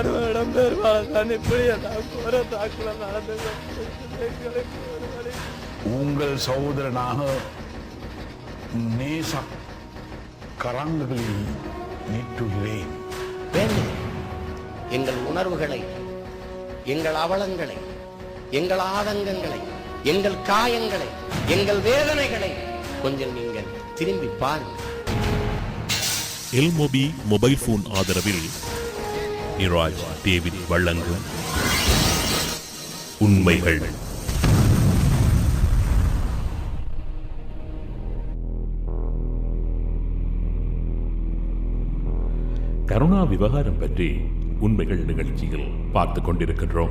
ராணுவ இடம்பெயர்வாளர் தான் இப்படி கோர தாக்குதல் நடந்து கொண்டிருக்கிறது. எங்களுக்கு ஒரு வழி உங்கள் சகோதரனாக நேச கரங்களில் நீட்டுகிறேன். வேண்டும் எங்கள் உணர்வுகளை எங்கள் அவலங்களை எங்கள் ஆதங்கங்களை எங்கள் காயங்களை எங்கள் வேதனைகளை கொஞ்சம் நீங்கள் திரும்பி பாருங்கள். எல்மொபி மொபைல் போன் ஆதரவில் நிராஜ் டேவிட் வழங்கும் உண்மைகள். கருணா விவகாரம் பற்றி உண்மைகள் நிகழ்ச்சியில் பார்த்துக் கொண்டிருக்கின்றோம்.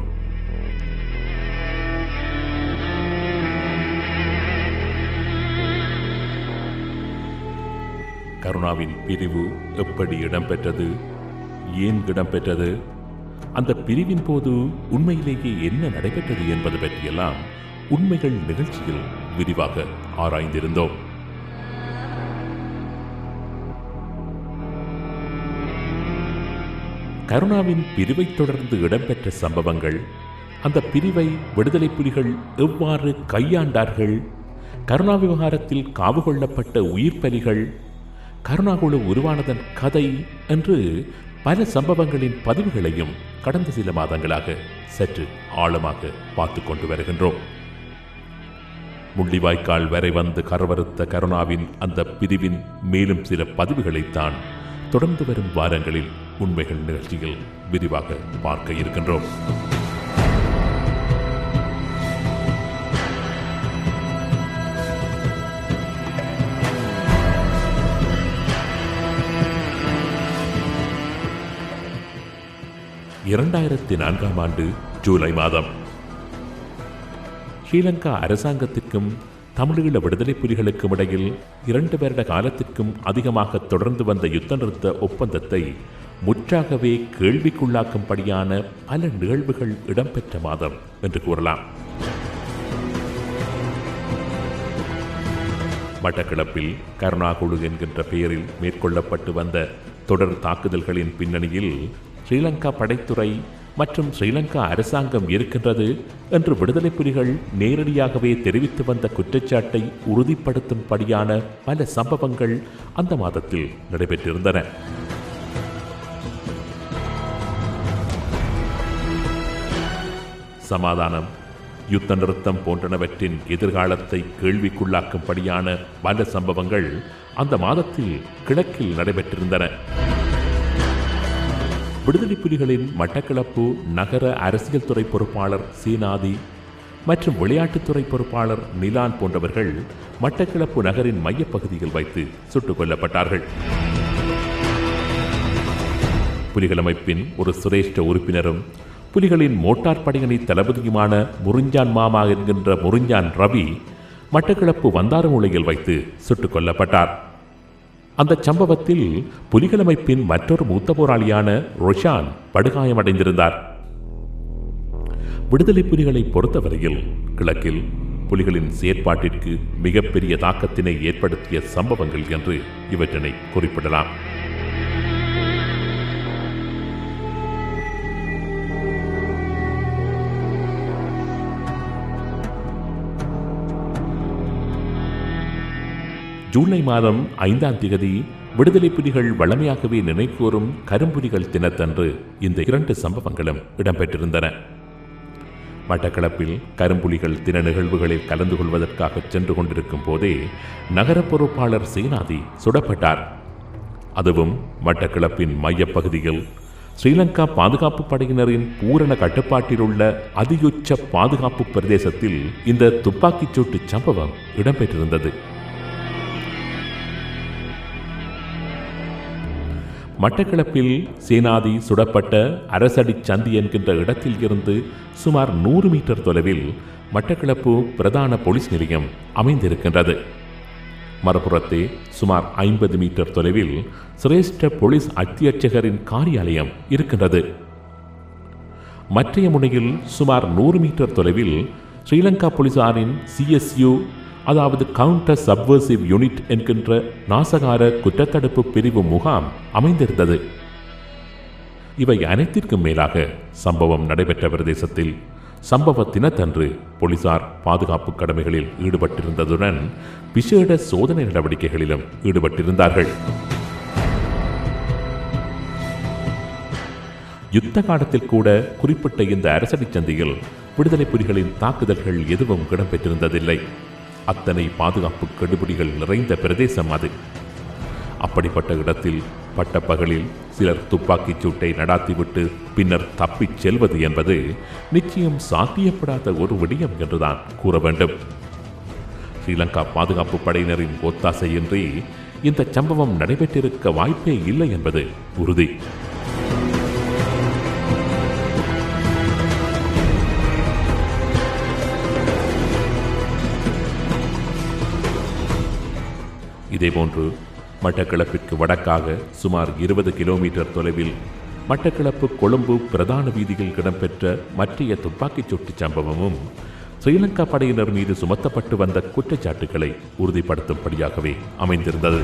கருணாவின் பிரிவு எப்படி இடம்பெற்றது? ஏன் இடம்பெற்றது? அந்த பிரிவின் போது உண்மையிலேயே என்ன நடைபெற்றது என்பது பற்றியெல்லாம் உண்மைகள் நிகழ்ச்சியில் விரிவாக ஆராய்ந்திருந்தோம். கருணாவின் பிரிவைத் தொடர்ந்து இடம்பெற்ற சம்பவங்கள் அந்த பிரிவை விடுதலை புலிகள் எவ்வாறு கையாண்டார்கள் கருணா விவகாரத்தில் காவு கொள்ளப்பட்ட உயிர் பலிகள் கருணாகுழு உருவானதன் கதை என்று பல சம்பவங்களின் பதிவுகளையும் கடந்த சில மாதங்களாக சற்று ஆழமாக பார்த்து கொண்டு வருகின்றோம். முள்ளிவாய்க்கால் வரை வந்து கரவறுத்த கருணாவின் அந்த பிரிவின் மேலும் சில பதிவுகளைத்தான் தொடர்ந்து வரும் வாரங்களில் உண்மைகள் நிகழ்ச்சியில் விரிவாக பார்க்க இருக்கின்றோம். இரண்டாயிரத்தி நான்காம் ஆண்டு ஜூலை மாதம். ஸ்ரீலங்கா அரசாங்கத்திற்கும் தமிழீழ விடுதலை புலிகளுக்கும் இடையில் இரண்டு வருட காலத்திற்கும் அதிகமாக தொடர்ந்து வந்த யுத்த நிறுத்த ஒப்பந்தத்தை முற்றாகவே கேள்விக்குள்ளாக்கும்படியான பல நிகழ்வுகள் இடம்பெற்ற மாதம் என்று கூறலாம். மட்டக்களப்பில் கருணாகுழு என்கின்ற பெயரில் மேற்கொள்ளப்பட்டு வந்த தொடர் தாக்குதல்களின் பின்னணியில் ஸ்ரீலங்கா படைத்துறை மற்றும் ஸ்ரீலங்கா அரசாங்கம் இருக்கின்றது என்று விடுதலை புலிகள் நேரடியாகவே தெரிவித்து வந்த குற்றச்சாட்டை உறுதிப்படுத்தும்படியான பல சம்பவங்கள் அந்த மாதத்தில் நடைபெற்றிருந்தன. சமாதானம் யுத்த நிறுத்தம் போன்றனவற்றின் எதிர்காலத்தை கேள்விக்குள்ளாக்கும்படியான பல சம்பவங்கள் அந்த மாதத்தில் கிழக்கில் நடைபெற்றிருந்தன. விடுதலை புலிகளின் மட்டக்களப்பு நகர அரசியல் துறை பொறுப்பாளர் சீனாதி மற்றும் விளையாட்டுத்துறை பொறுப்பாளர் நிலான் போன்றவர்கள் மட்டக்களப்பு நகரின் மையப்பகுதியில் வைத்து சுட்டுக் கொல்லப்பட்டார்கள் புலிகள் அமைப்பின் ஒரு சிரேஷ்ட உறுப்பினரும் புலிகளின் மோட்டார் படையணி தளபதியுமான முறிஞ்சான் மாமா என்கின்ற முறிஞ்சான் ரவி மட்டக்களப்பு வந்தாரமூலையில் வைத்து சுட்டுக் கொல்லப்பட்டார் அந்த சம்பவத்தில் புலிகள் அமைப்பின் மற்றொரு மூத்த போராளியான ரொஷான் படுகாயமடைந்திருந்தார். விடுதலை புலிகளை பொறுத்தவரையில் கிழக்கில் புலிகளின் செயற்பாட்டிற்கு மிகப்பெரிய தாக்கத்தினை ஏற்படுத்திய சம்பவங்கள் என்று இவற்றினை குறிப்பிடலாம். ஜூலை மாதம் ஐந்தாம் திகதி விடுதலை புலிகள் வழமையாகவே நினைக்கூறும் கரும்புலிகள் தினத்தன்று இந்த இரண்டு சம்பவங்களும் இடம்பெற்றிருந்தன. மட்டக்களப்பில் கரும்புலிகள் தின நிகழ்வுகளில் கலந்து கொள்வதற்காக சென்று கொண்டிருக்கும் போதே நகர பொறுப்பாளர் சீனாதி சுடப்பட்டார். அதுவும் மட்டக்களப்பின் மையப்பகுதியில் ஸ்ரீலங்கா பாதுகாப்பு படையினரின் பூரண கட்டுப்பாட்டில் உள்ள அதியுச்ச பாதுகாப்பு பிரதேசத்தில் இந்த துப்பாக்கிச் சூட்டு சம்பவம் இடம்பெற்றிருந்தது. மட்டக்களப்பில் சேனாதி சுடப்பட்ட அரசடி சந்தி என்கின்ற இடத்தில் இருந்து சுமார் நூறு மீட்டர் தொலைவில் மட்டக்களப்பு பிரதான போலீஸ் நிலையம் அமைந்திருக்கின்றது. மறுபுறத்தே சுமார் ஐம்பது மீட்டர் தொலைவில் சிரேஷ்ட போலீஸ் அத்தியட்சகரின் காரியாலயம் இருக்கின்றது. மற்றைய முனையில் சுமார் நூறு மீட்டர் தொலைவில் ஸ்ரீலங்கா போலீசாரின் சிஎஸ்யு அதாவது கவுண்டர் சப்வர்சிவ் யூனிட் என்கின்ற நாசகார குற்றத்தடுப்பு பிரிவு முகாம் அமைந்திருந்தது. இவை அனைத்திற்கும் மேலாக சம்பவம் நடைபெற்ற பிரதேசத்தில் சம்பவ தினத்தன்று போலீசார் பாதுகாப்பு கடமைகளில் ஈடுபட்டிருந்ததுடன் விசேட சோதனை நடவடிக்கைகளிலும் ஈடுபட்டிருந்தார்கள். யுத்த காலத்தில் கூட குறிப்பிட்ட இந்த அரசடி சந்தியில் விடுதலை புலிகளின் தாக்குதல்கள் எதுவும் இடம்பெற்றிருந்ததில்லை. அத்தனை பாதுகாப்பு கெடுபிடிகள் நிறைந்த பிரதேசம் அது. அப்படிப்பட்ட இடத்தில் பட்ட பகலில் சிலர் துப்பாக்கிச் சூட்டை நடாத்திவிட்டு பின்னர் தப்பிச் செல்வது என்பது நிச்சயம் சாத்தியப்படாத ஒரு விடயம் என்றுதான் கூற வேண்டும். ஸ்ரீலங்கா பாதுகாப்பு படையினரின் ஒத்தாசையின்றி இந்த சம்பவம் நடைபெற்றிருக்க வாய்ப்பே இல்லை என்பது உறுதி. இதேபோன்று மட்டக்களப்பிற்கு வடக்காக சுமார் இருபது கிலோமீட்டர் தொலைவில் மட்டக்களப்பு கொழும்பு பிரதான வீதியில் இடம்பெற்ற மற்றைய துப்பாக்கிச் சூட்டு சம்பவமும் ஸ்ரீலங்கா படையினர் மீது சுமத்தப்பட்டு வந்த குற்றச்சாட்டுகளை உறுதிப்படுத்தும்படியாகவே அமைந்திருந்தது.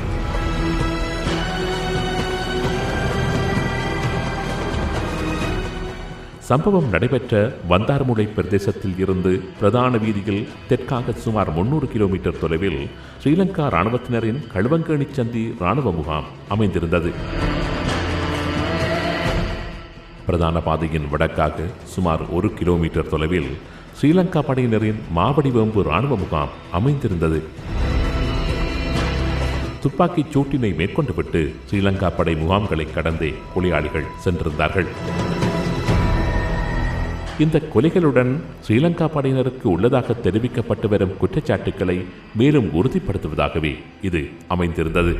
சம்பவம் நடைபெற்ற வந்தார்முலை பிரதேசத்தில் இருந்து பிரதான வீதியில் தெற்காக சுமார் முன்னூறு கிலோமீட்டர் தொலைவில் ஸ்ரீலங்கா இராணுவத்தினரின் கழுவங்கேணி சந்தி இராணுவ முகாம் அமைந்திருந்தது. பிரதான பாதையின் வடக்காக சுமார் ஒரு கிலோமீட்டர் தொலைவில் ஸ்ரீலங்கா படையினரின் மாவடிவேம்பு இராணுவ முகாம் அமைந்திருந்தது. துப்பாக்கிச் சூட்டினை மேற்கொண்டுவிட்டு ஸ்ரீலங்கா படை முகாம்களை கடந்தே கொலையாளிகள் சென்றிருந்தார்கள். இந்த கொலைகளுடன் ஸ்ரீலங்கா படையினருக்கு உள்ளதாக தெரிவிக்கப்பட்டு வரும் குற்றச்சாட்டுக்களை மேலும் உறுதிப்படுத்துவதாகவே இது அமைந்திருந்தது.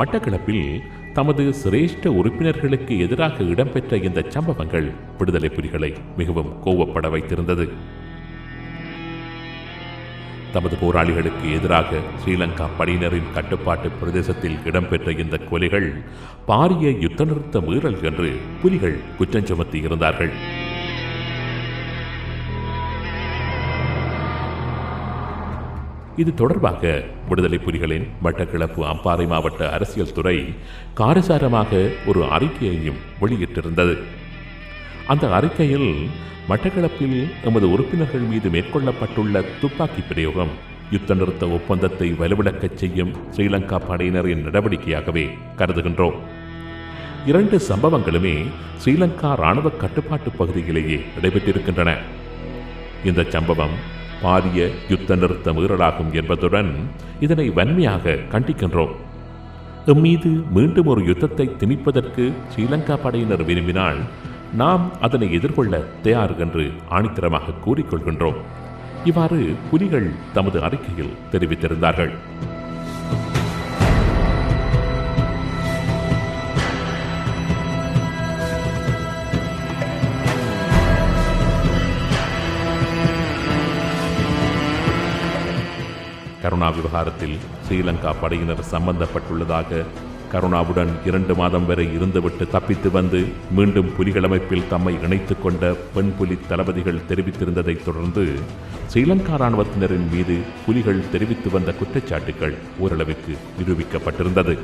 மட்டக்களப்பில் தமது சிரேஷ்ட உறுப்பினர்களுக்கு எதிராக இடம்பெற்ற இந்த சம்பவங்கள் விடுதலை புலிகளை மிகவும் கோவப்பட வைத்திருந்தது. தமது போராளிகளுக்கு எதிராக ஸ்ரீலங்கா படையினரின் கட்டுப்பாட்டு பிரதேசத்தில் இடம்பெற்ற இந்த கொலைகள் பாரிய யுத்த நிறுத்த மீறல் என்று புலிகள் குற்றம் சுமத்தி இருந்தார்கள் இது தொடர்பாக விடுதலை புலிகளின் வட்டக்கிழப்பு அம்பாறை மாவட்ட அரசியல் துறை காரசாரமாக ஒரு அறிக்கையையும் வெளியிட்டிருந்தது. அந்த அறிக்கையில் மட்டக்களப்பில் எமது உறுப்பினர்கள் மீது மேற்கொள்ளப்பட்டுள்ள துப்பாக்கி பிரயோகம் யுத்த நிறுத்த ஒப்பந்தத்தை வலுவிழக்கச் செய்யும் ஸ்ரீலங்கா படையினரின் நடவடிக்கையாகவே கருதுகின்றோம். இரண்டு சம்பவங்களுமே ஸ்ரீலங்கா இராணுவ கட்டுப்பாட்டு பகுதியிலேயே நடைபெற்றிருக்கின்றன. இந்த சம்பவம் பாரிய யுத்த நிறுத்த மீறலாகும் என்பதுடன் இதனை வன்மையாக கண்டிக்கின்றோம். எம்மீது மீண்டும் ஒரு யுத்தத்தை திணிப்பதற்கு ஸ்ரீலங்கா படையினர் விரும்பினால் நாம் அதனை எதிர்கொள்ள தயார் என்று ஆணித்தரமாக கூறிக்கொள்கின்றோம். இவ்வாறு புலிகள் தமது அறிக்கையில் தெரிவித்திருந்தார்கள். கருணா விவகாரத்தில் ஸ்ரீலங்கா படையினர் சம்பந்தப்பட்டுள்ளதாக கருணாவுடன் இரண்டு மாதம் வரை இருந்துவிட்டு தப்பித்து வந்து மீண்டும் புலிகள் அமைப்பில் தம்மை இணைத்துக் கொண்ட பெண் புலி தளபதிகள் தெரிவித்திருந்ததைத் தொடர்ந்து ஸ்ரீலங்கா இராணுவத்தினரின் மீது புலிகள் தெரிவித்து வந்த குற்றச்சாட்டுகள் ஓரளவுக்கு நிரூபிக்கப்பட்டிருந்தது.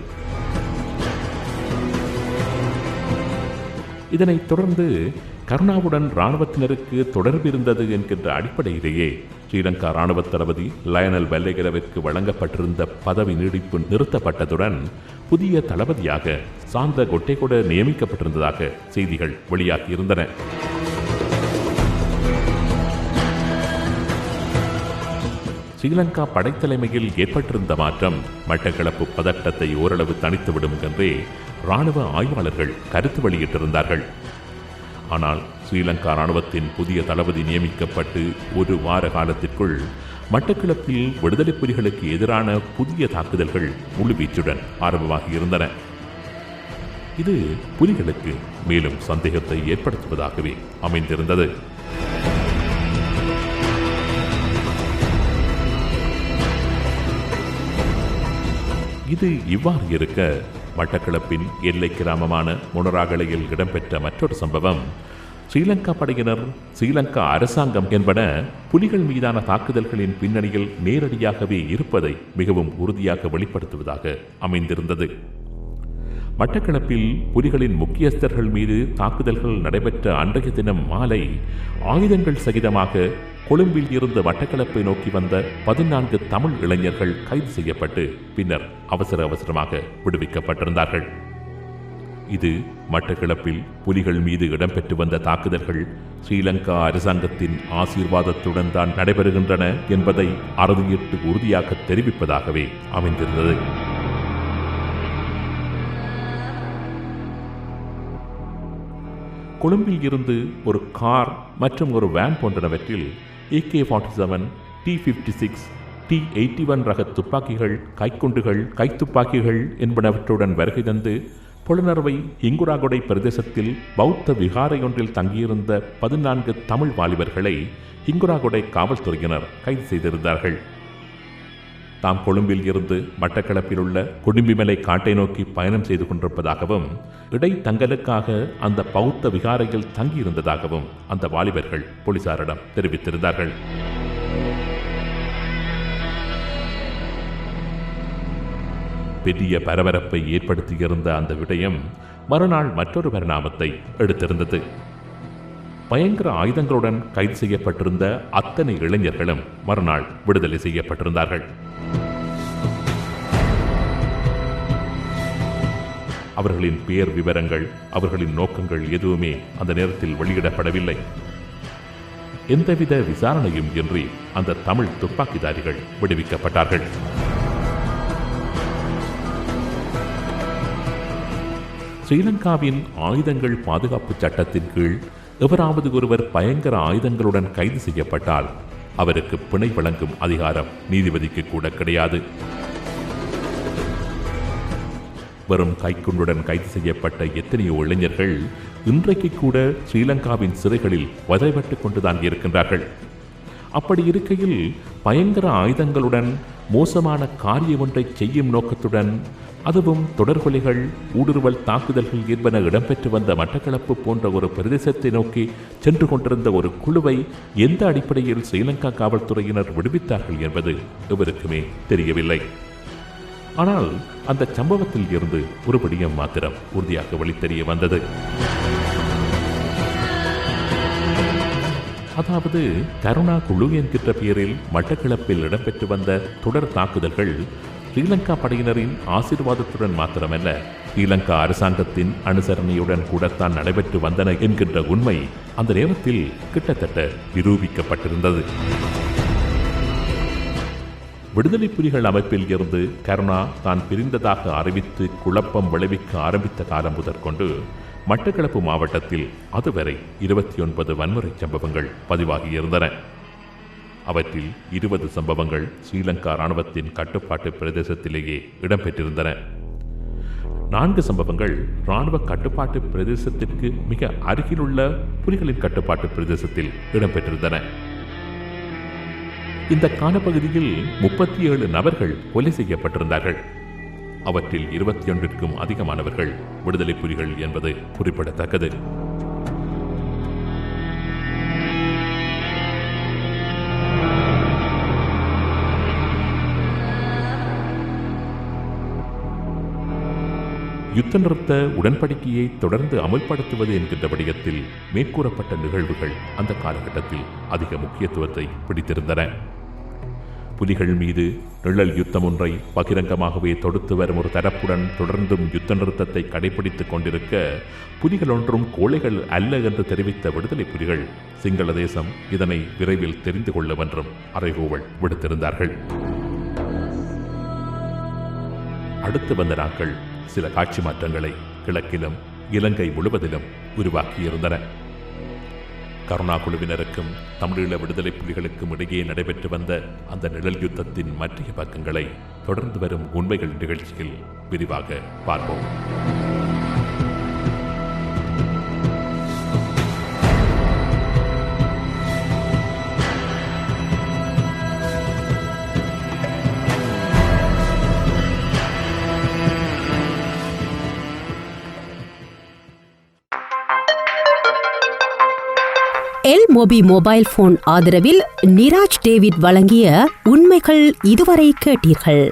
இதனைத் தொடர்ந்து கருணாவுடன் இராணுவத்தினருக்கு தொடர்பு இருந்தது என்கின்ற அடிப்படையிலேயே ஸ்ரீலங்கா இராணுவ தளபதி லயனல் வெள்ளைகரவிற்கு வழங்கப்பட்டிருந்த பதவி நீடிப்பு நிறுத்தப்பட்டதுடன் புதிய தளபதியாக சாந்த கொட்டைகொட நியமிக்கப்பட்டிருந்ததாக செய்திகள் வெளியாகியிருந்தன. ஸ்ரீலங்கா படைத்தலைமையில் ஏற்பட்டிருந்த மாற்றம் மட்டக்களப்பு பதட்டத்தை ஓரளவு தணித்துவிடும் என்றே இராணுவ ஆய்வாளர்கள் கருத்து வெளியிட்டிருந்தார்கள். ஆனால் ஸ்ரீலங்கா இராணுவத்தின் புதிய தளபதி நியமிக்கப்பட்டு ஒரு வார காலத்திற்குள் மட்டக்களப்பில் விடுதலை புலிகளுக்கு எதிரான புதிய தாக்குதல்கள் முழுவீச்சுடன் ஆரம்பமாகியிருந்தன இது புலிகளுக்கு மேலும் சந்தேகத்தை ஏற்படுத்துவதாகவே அமைந்திருந்தது. இது இவ்வாறு இருக்க மட்டக்களப்பின் எல்லை கிராமமான முனராகலையில் இடம்பெற்ற மற்றொரு சம்பவம். ஸ்ரீலங்கா படையினர் ஸ்ரீலங்கா அரசாங்கம் என்பன புலிகள் மீதான தாக்குதல்களின் பின்னணியில் நேரடியாகவே இருப்பதை மிகவும் உறுதியாக வெளிப்படுத்துவதாக அமைந்திருந்தது. மட்டக்களப்பில் புலிகளின் முக்கியஸ்தர்கள் மீது தாக்குதல்கள் நடைபெற்ற அன்றைய தினம் மாலை ஆயுதங்கள் சகிதமாக கொழும்பில் இருந்து மட்டக்களப்பை நோக்கி வந்த பதினான்கு தமிழ் இளைஞர்கள் கைது செய்யப்பட்டு பின்னர் அவசர அவசரமாக விடுவிக்கப்பட்டிருந்தார்கள். இது மட்டக்கிழப்பில் புலிகள் மீது இடம்பெற்று வந்த தாக்குதல்கள் ஸ்ரீலங்கா அரசாங்கத்தின் ஆசீர்வாதத்துடன் தான் நடைபெறுகின்றன என்பதை அறுதியிட்டு உறுதியாக தெரிவிப்பதாகவே அமைந்திருந்தது. கொழும்பில் இருந்து ஒரு கார் மற்றும் ஒரு வேன் போன்றவற்றில் AK forty seven T fifty six T eighty one ரக துப்பாக்கிகள் கைக்குண்டுகள் கைத்துப்பாக்கிகள் என்பனவற்றுடன் வருகை தந்து புலனர்வை இங்குராகொடை பிரதேசத்தில் பௌத்த விகாரையொன்றில் தங்கியிருந்த பதினான்கு தமிழ் வாலிபர்களை இங்குராகொடை காவல்துறையினர் கைது செய்திருந்தார்கள். தாம் கொழும்பில் இருந்து மட்டக்களப்பில் உள்ள குடும்பிமலை காட்டை நோக்கி பயணம் செய்து கொண்டிருப்பதாகவும் இடை தங்களுக்காக அந்த பௌத்த விகாரையில் தங்கியிருந்ததாகவும் அந்த வாலிபர்கள் போலீசாரிடம் தெரிவித்திருந்தார்கள். பெரிய பரபரப்பை ஏற்படுத்தியிருந்த அந்த விடயம் மறுநாள் மற்றொரு பரிணாமத்தை எடுத்திருந்தது. பயங்கர ஆயுதங்களுடன் கைது செய்யப்பட்டிருந்த அத்தனை இளைஞர்களும் மறுநாள் விடுதலை செய்யப்பட்டிருந்தார்கள். அவர்களின் பெயர் விவரங்கள் அவர்களின் நோக்கங்கள் எதுவுமே அந்த நேரத்தில் வெளியிடப்படவில்லை. எந்தவித விசாரணையும் இன்றி அந்த தமிழ் துப்பாக்கிதாரிகள் விடுவிக்கப்பட்டார்கள். ஸ்ரீலங்காவின் ஆயுதங்கள் பாதுகாப்பு சட்டத்தின் கீழ் எவராவது ஒருவர் பயங்கர ஆயுதங்களுடன் கைது செய்யப்பட்டால் அவருக்கு பிணை வழங்கும் அதிகாரம் நீதிபதிக்கு கூட கிடையாது. வெறும் கைக்குண்டுடன் கைது செய்யப்பட்ட எத்தனையோ இளைஞர்கள் இன்றைக்கு கூட ஸ்ரீலங்காவின் சிறைகளில் வதைப்பட்டுக் கொண்டுதான் இருக்கின்றார்கள். அப்படி இருக்கையில் பயங்கர ஆயுதங்களுடன் மோசமான காரியம் ஒன்றை செய்யும் நோக்கத்துடன் அதுவும் தொடர்கொலைகள் ஊடுருவல் தாக்குதல்கள் என்பன இடம்பெற்று வந்த மட்டக்களப்பு போன்ற ஒரு பிரதேசத்தை நோக்கி சென்று கொண்டிருந்த ஒரு குழுவை எந்த அடிப்படையில் ஸ்ரீலங்கா காவல்துறையினர் விடுவித்தார்கள் என்பது எவருக்குமே தெரியவில்லை. ஆனால் அந்த சம்பவத்தில் இருந்து ஒருபடியும் மாத்திரம் உறுதியாக வெளித்தெரிய வந்தது. அதாவது கருணா குழு என்கின்ற பெயரில் மட்டக்களப்பில் இடம்பெற்று வந்த தொடர் தாக்குதல்கள் ஸ்ரீலங்கா படையினரின் ஆசீர்வாதத்துடன் மாத்திரமல்ல ஸ்ரீலங்கா அரசாங்கத்தின் அனுசரணையுடன் கூடத்தான் நடைபெற்று வந்தன என்கின்ற உண்மை அந்த நேரத்தில் கிட்டத்தட்ட நிரூபிக்கப்பட்டிருந்தது. விடுதலை புலிகள் அமைப்பில் இருந்து கருணா தான் பிரிந்ததாக அறிவித்து குழப்பம் விளைவிக்க ஆரம்பித்த காலம் முதற்கொண்டு மட்டக்களப்பு மாவட்டத்தில் அதுவரை இருபத்தி ஒன்பது வன்முறை சம்பவங்கள் பதிவாகியிருந்தன அவற்றில் இருபது சம்பவங்கள் ஸ்ரீலங்கா இராணுவத்தின் கட்டுப்பாட்டு பிரதேசத்திலேயே இடம்பெற்றிருந்தன. நான்கு சம்பவங்கள் இராணுவ கட்டுப்பாட்டு பிரதேசத்திற்கு மிக அருகிலுள்ள புலிகளின் கட்டுப்பாட்டு பிரதேசத்தில் இடம்பெற்றிருந்தன. இந்த காலப்பகுதியில் முப்பத்தி ஏழு நபர்கள் கொலை செய்யப்பட்டிருந்தார்கள். அவற்றில் இருபத்தி ஒன்றிற்கும் அதிகமானவர்கள் விடுதலை புலிகள் என்பது குறிப்பிடத்தக்கது. யுத்த நிறுத்த உடன்படிக்கையை தொடர்ந்து அமல்படுத்துவது என்கின்ற விடயத்தில் மேற்கூறப்பட்ட நிகழ்வுகள் அந்த காலகட்டத்தில் அதிக முக்கியத்துவத்தை பிடித்திருந்தன. புலிகள் மீது நிழல் யுத்தம் ஒன்றை பகிரங்கமாகவே தொடுத்து வரும் ஒரு தரப்புடன் தொடர்ந்தும் யுத்த நிறுத்தத்தை கடைபிடித்துக் கொண்டிருக்க புலிகள் ஒன்றும் கோழைகள் அல்ல என்று தெரிவித்த விடுதலை புலிகள் சிங்கள தேசம் இதனை விரைவில் தெரிந்து கொள்ளும் என்றும் அறைகூவல் விடுத்திருந்தார்கள். அடுத்து வந்த நாட்கள் சில காட்சி மாற்றங்களை கிழக்கிலும் இலங்கை முழுவதிலும் உருவாக்கியிருந்தன. கருணா குழுவினருக்கும் தமிழீழ விடுதலை புலிகளுக்கும் இடையே நடைபெற்று வந்த அந்த நிழல் யுத்தத்தின் மற்றைய பக்கங்களை தொடர்ந்து வரும் உண்மைகள் நிகழ்ச்சியில் விரிவாக பார்ப்போம். மோபி மொபைல் போன் ஆதரவில் நிராஜ் டேவிட் வழங்கிய உண்மைகள் இதுவரை கேட்டீர்கள்.